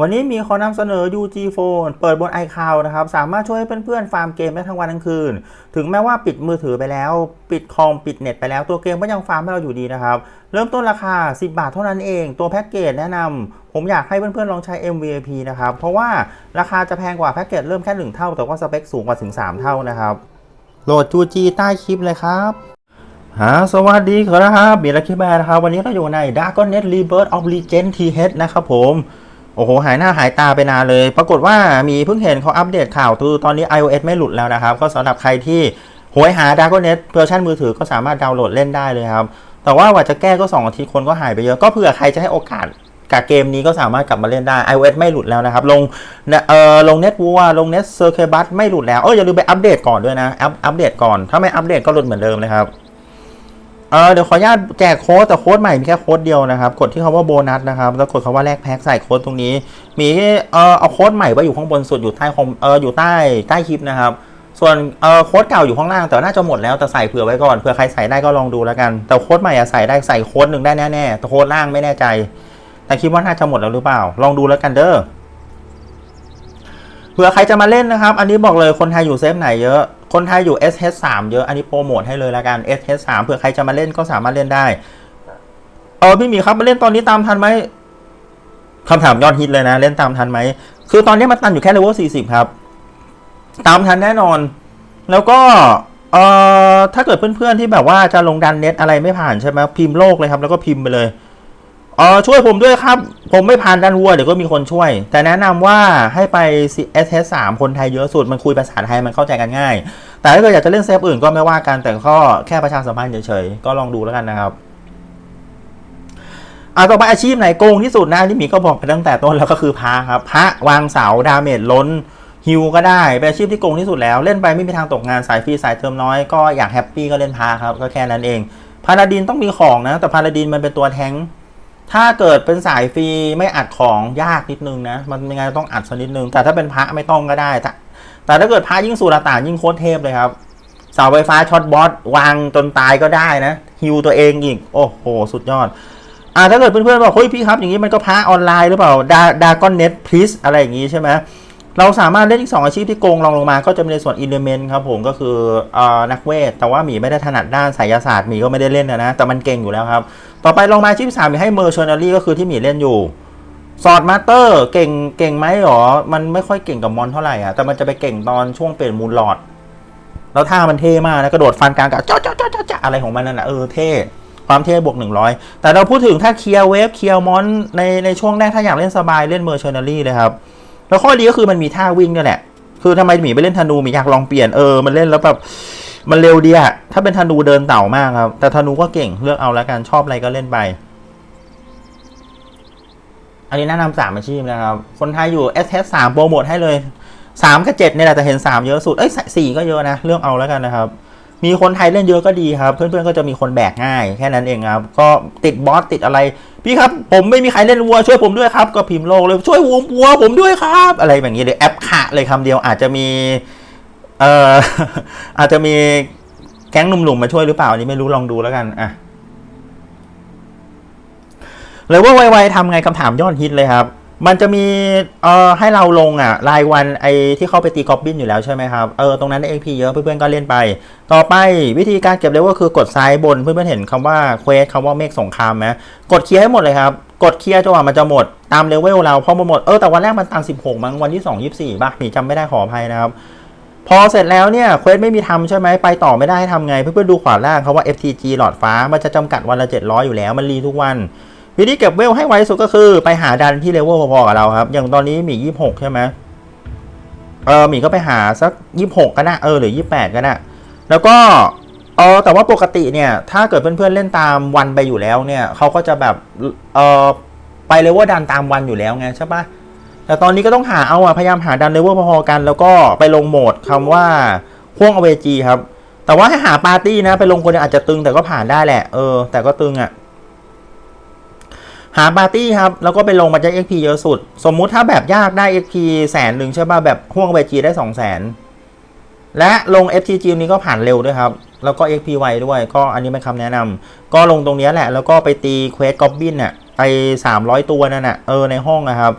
วันนี้มีขอนำเสนอ UG Phone เปิดบน iCloud นะครับ สามารถช่วยให้เพื่อนๆ ฟาร์มเกมได้ทั้งวันทั้งคืน ถึงแม้ว่าปิดมือถือไปแล้ว ปิดคอมปิดเน็ตไปแล้วตัวเกมก็ยังฟาร์มให้เราอยู่ดีนะครับ เริ่มต้นราคา 10 บาทเท่านั้นเอง ตัวแพ็กเกจแนะนำผมอยากให้เพื่อนๆ ลองใช้ MVP นะครับ เพราะว่าราคาจะแพงกว่าแพ็กเกจเริ่มแค่ 1 เท่า แต่ว่าสเปคสูงกว่าถึง 3 เท่านะครับโหลด UG ใต้คลิปเลยครับฮะสวัสดีครับบีลักคิแบร์นะครับ วันนี้เราอยู่ใน Dragon Net Rebirth of Legend TH นะครับผม โอ้โห หายหน้าหายตาไปนานเลย ปรากฏว่ามีเพิ่งเห็นเขาอัปเดตข่าวคือตอนนี้ iOS ไม่หลุดแล้วนะครับ ก็สำหรับใครที่โหยหา Dragon e t เวอร์ชันมือถือก็สามารถดาวน์โหลดเล่นได้เลยครับ แต่ว่าว่าจะแก้ก็ 2 อาทิตย์คนก็หายไปเยอะ ก็เผื่อใครจะให้โอกาสกับเกมนี้ก็สามารถกลับมาเล่นได้ iOS ไม่หลุดแล้วนะครับ ลงเอ่อลง Net War ลง Net Circle Bus ไม่หลุดแล้ว เอออย่าลืมไปอัปเดตก่อนด้วยนะ อัปอัปเดตก่อน ถ้าไม่อัปเดตก็หลุดเหมือนเดิมเลยครับ เออเดี๋ยวขออนุญาตแจกโค้ดแต่โค้ดใหม่มีแค่โค้ดเดียวนะครับ กดที่คาว่าโบนัสนะครับ แล้วกดคาว่าแลกแพ็คใส่โค้ดตรงนี้ มีเออเอาโค้ดใหม่ไว้อยู่ข้างบนสุดอยู่ใต้คอมเอออยู่ใต้ใต้คลิปนะครับ ส่วนเออโค้ดเก่าอยู่ข้างล่างแต่น่าจะหมดแล้วแต่ใส่เผื่อไว้ก่อนเผื่อใครใส่ได้ก็ลองดูแล้วกัน แต่โค้ดใหม่อะใส่ได้ใส่โค้ดหนึ่งได้แน่ๆแต่โค้ดล่างไม่แน่ใจ แต่คิดว่าน่าจะหมดแล้วหรือเปล่า ลองดูแล้วกันเด้อเผื่อใครจะมาเล่นนะครับ อันนี้บอกเลยคนไทยอยู่เซฟไหนเยอะ คนไทยอยู่ SH3 เยอะอันนี้โปรโมทให้เลยละกัน SH3 เผื่อใครจะมาเล่นก็สามารถเล่นได้ เออพี่หมีครับมาเล่นตอนนี้ตามทันไหมคำถามยอดฮิตเลยนะ เล่นตามทันไหม คือตอนนี้มันตันอยู่แค่เลเวล40 ครับ ตามทันแน่นอน แล้วก็เอ่อถ้าเกิดเพื่อนๆที่แบบว่าจะลงดันเน็ตอะไรไม่ผ่านใช่ไหมพิมพ์โลกเลยครับ แล้วก็พิมพ์ไปเลย เออช่วยผมด้วยครับ ผมไม่ผ่านดันวัวเดี๋ยวก็มีคนช่วย แต่แนะนำว่าให้ไป S S 3คนไทยเยอะสุด มันคุยภาษาไทยมันเข้าใจกันง่าย แต่ถ้าเกิดอยากจะเล่นเซฟอื่นก็ไม่ว่ากัน แต่ก็แค่ประชาสัมพันธ์เฉยๆ ก็ลองดูแล้วกันนะครับอ่าต่อไปอาชีพไหนโกงที่สุดนะที่หมีก็บอกไปตั้งแต่ต้นแล้วก็คือพระครับพระวางเสาดาเมจล้นฮิวก็ได้เป็นอาชีพที่โกงที่สุดแล้ว เล่นไปไม่มีทางตกงานสายฟรีสายเทอมน้อยก็อยากแฮปปี้ก็เล่นพาครับก็แค่นั้นเองพาราดินต้องมีของนะ แต่พาราดินมันเป็นตัวแทง ถ้าเกิดเป็นสายฟรีไม่อัดของยากนิดนึงนะ มันยังไงต้องอัดสักนิดนึง แต่ถ้าเป็นพระไม่ต้องก็ได้ แต่แต่ถ้าเกิดพระยิ่งสุรต่านยิ่งโคตรเทพเลยครับ เสาไฟฟ้าช็อตบอสวางจนตายก็ได้นะฮิวตัวเองอีก โอ้โห สุดยอดอ่าถ้าเกิดเพื่อนๆบอกเฮ้ยพี่ครับอย่างนี้มันก็พระออนไลน์หรือเปล่าดาดากอนเน็ตพลิสอะไรอย่างนี้ใช่ไหม เราสามารถเล่นอีกสองอาชีพที่โกงลองลงมา ก็จะมีในส่วนอิเลเมนต์ครับผมก็คืออ่านักเวท แต่ว่าหมีไม่ได้ถนัดด้านไสยศาสตร์หมีก็ไม่ได้เล่นนะนะ แต่มันเก่งอยู่แล้วครับ ต่อไปลองมาอาชีพสามมีให้เมอร์ชนารีก็คือที่หมีเล่นอยู่สอดมาสเตอร์เก่งเก่งไหมหรอ มันไม่ค่อยเก่งกับมอนเท่าไหร่อะแต่มันจะไปเก่งตอนช่วงเปลี่ยนมูลหลอด แล้วท่ามันเท่มากนะกระโดดฟันกลางกับจ้าจ้าจ้าจ้าจ้าอะไรของมันนั่นนะเออเท่ความเท่บวก 100 แต่เราพูดถึงถ้าเคลียร์เวฟเคลียร์มอนในในช่วงแรกถ้าอยากเล่นสบายเล่นเมอร์เชนารีเลยครับ แล้วข้อดีก็คือมันมีท่าวิ่งด้วยแหละ คือทำไมหมีไปเล่นธนูหมีอยากลองเปลี่ยนเออมันเล่นแล้วแบบมันเร็วดีอะถ้าเป็นธนูเดินเต่ามากครับ แต่ธนูก็เก่งเลือกเอาแล้วกันชอบอะไรก็เล่นไป อันนี้แนะนำสามอาชีพนะครับ คนไทยอยู่ S S สามโปรโมทให้เลยสามกับเจ็ดเนี่ยแหละแต่เห็นสามเยอะสุด เอ้ยสี่ก็เยอะนะ เลือกเอาแล้วกันนะครับ มีคนไทยเล่นเยอะก็ดีครับ เพื่อนๆก็จะมีคนแบกง่าย แค่นั้นเองครับ ก็ติดบอสติดอะไร พี่ครับ ผมไม่มีใครเล่นวัวช่วยผมด้วยครับ ก็พิมพ์โลกเลยช่วยวัววัวผมด้วยครับ อะไรแบบนี้เลยแอปขะเลยคำเดียวอาจจะมีเอ่ออาจจะมีแก๊งหนุ่มๆมาช่วยหรือเปล่าอันนี้ไม่รู้ลองดูแล้วกันอะเลยว่าไวๆทำไงคำถามยอดฮิตเลยครับ มันจะมีเอ่อให้เราลงอะ รายวันไอที่เข้าไปตีกอบบินอยู่แล้วใช่ไหมครับ เออตรงนั้นได้ XP เยอะเพื่อนๆก็เล่นไป ต่อไปวิธีการเก็บเลเวลคือกดซ้ายบนเพื่อนๆเห็นคำว่าเควสคำว่าเมฆสงครามไหมกดเคลียร์ให้หมดเลยครับ กดเคลียร์จนกว่ามันจะหมดตามเลเวลเราพอมันหมดเออแต่วันแรกมันตัง16มั้งวันที่2 24ป่ะหมีจำไม่ได้ขออภัยนะครับพอเสร็จแล้วเนี่ยเควสไม่มีทำใช่ไหมไปต่อไม่ได้ให้ทำไง เพื่อนๆดูขวาล่างเขาว่า FTG หลอดฟ้ามันจะจำกัดวันละ700 อยู่แล้วมันรีทุกวัน วิธีเก็บเวลให้ไวสุดก็คือไปหาดันที่เลเวลพอๆกับเราครับ อย่างตอนนี้หมียี่หกใช่ไหมเออหมีก็ไปหาสักยี่หกก็ได้เออหรือยี่แปดก็ได้แล้วก็เออแต่ว่าปกติเนี่ย ถ้าเกิดเพื่อนๆเล่นตามวันไปอยู่แล้วเนี่ยเขาก็จะแบบเออไปเลเวลดันตามวันอยู่แล้วไงใช่ปะแต่ตอนนี้ก็ต้องหาเอาอะพยายามหาดันเลเวลพอๆกัน แล้วก็ไปลงโหมดคำว่าพ่วงอเวจีครับ แต่ว่าให้หาปาร์ตี้นะ ไปลงคนอาจจะตึงแต่ก็ผ่านได้แหละ เออ แต่ก็ตึงอะ หาปาร์ตี้ครับ แล้วก็ไปลงมาจะ XP เยอะสุด สมมุติถ้าแบบยากได้ XP แสนหนึ่งใช่ป่ะแบบห่วงเวจีได้สองแสนและลง FTG นี้ก็ผ่านเร็วด้วยครับ แล้วก็ XP ไวด้วย ก็อันนี้เป็นคำแนะนำก็ลงตรงนี้แหละ แล้วก็ไปตีเควสกอบบินน่ะไป300ตัวนั่นน่ะเออในห้องนะครับ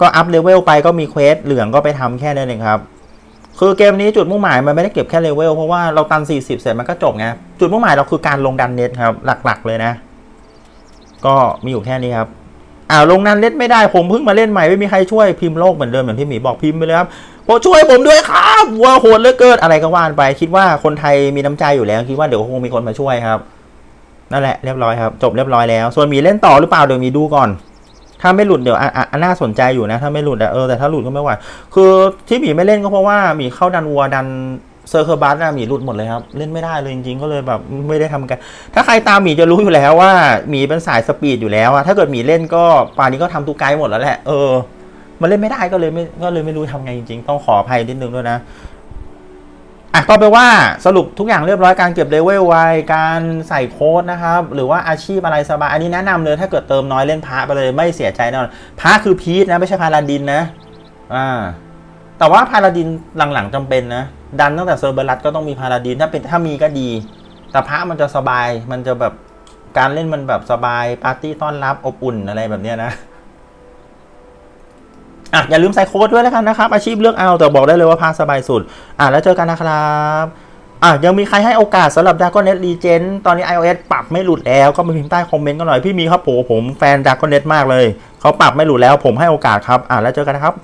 ก็อัพเลเวลไปก็มีเควสเหลืองก็ไปทำแค่นั้นเองครับคือเกมนี้จุดมุ่งหมายมันไม่ได้เก็บแค่เลเวลเพราะว่าเราตัน 40 เสร็จมันก็จบไงจุดมุ่งหมายเราคือการลงดันเน็ตครับหลักๆเลยนะ ก็มีอยู่แค่นี้ครับอ่าลงนั้นเล่นไม่ได้ผมเพิ่งมาเล่นใหม่ไม่มีใครช่วยพิมพ์โลกเหมือนเดิมอย่างที่หมีบอกพิมพ์ไปเลยครับโอช่วยผมด้วยครับวัวโหดเหลือเกินอะไรก็ว่านไป คิดว่าคนไทยมีน้ำใจอยู่แล้วคิดว่าเดี๋ยวคงมีคนมาช่วยครับนั่นแหละเรียบร้อยครับ จบเรียบร้อยแล้ว ส่วนหมีเล่นต่อหรือเปล่าเดี๋ยวหมีดูก่อน ถ้าไม่หลุดเดี๋ยวอะอะอะน่าสนใจอยู่นะ ถ้าไม่หลุดเออแต่ถ้าหลุดก็ไม่ไหวคือที่หมีไม่เล่นก็เพราะว่าหมีเข้าดันวัวดัน เซอร์เคอร์บัสอะหมีหลุดหมดเลยครับ เล่นไม่ได้เลยจริงๆ ก็เลยแบบไม่ได้ทำกันถ้าใครตามหมีจะรู้อยู่แล้วว่าหมีเป็นสายสปีดอยู่แล้วอะถ้าเกิดหมีเล่นก็ป่านนี้ก็ทำทุกไกด์หมดแล้วแหละเออมันเล่นไม่ได้ก็เลยไม่ก็เลยไม่รู้ทำไงจริงๆ ต้องขออภัยนิดนึงด้วยนะอะก็แปลว่าสรุปทุกอย่างเรียบร้อยการเก็บเลเวลไวการใส่โค้ดนะครับ หรือว่าอาชีพอะไรสบาย อันนี้แนะนำเลยถ้าเกิดเติมน้อยเล่นพระไปเลยไม่เสียใจแน่นอนพระคือพีชนะไม่ใช่พาราดินนะ อ่า แต่ว่าพาราดินหลังๆจำเป็นนะ ดันตั้งแต่เซอร์เบอรัสก็ต้องมีพาราดินถ้าเป็นถ้ามีก็ดี แต่พระมันจะสบายมันจะแบบการเล่นมันแบบสบายปาร์ตี้ต้อนรับอบอุ่นอะไรแบบเนี้ยนะอะอย่าลืมใส่โค้ดด้วยแล้วกันนะครับ อาชีพเลือกเอาแต่บอกได้เลยว่าพาสบายสุด อะแล้วเจอกันนะครับอะยังมีใครให้โอกาสสำหรับ Dragon Net Legend ตอนนี้ iOS ปรับไม่หลุดแล้ว ก็มาพิมพ์ใต้คอมเมนต์กันหน่อยพี่มีครับโหผมแฟน Dragon Net มากเลย เขาปรับไม่หลุดแล้วผมให้โอกาสครับ อะแล้วเจอกันนะครับ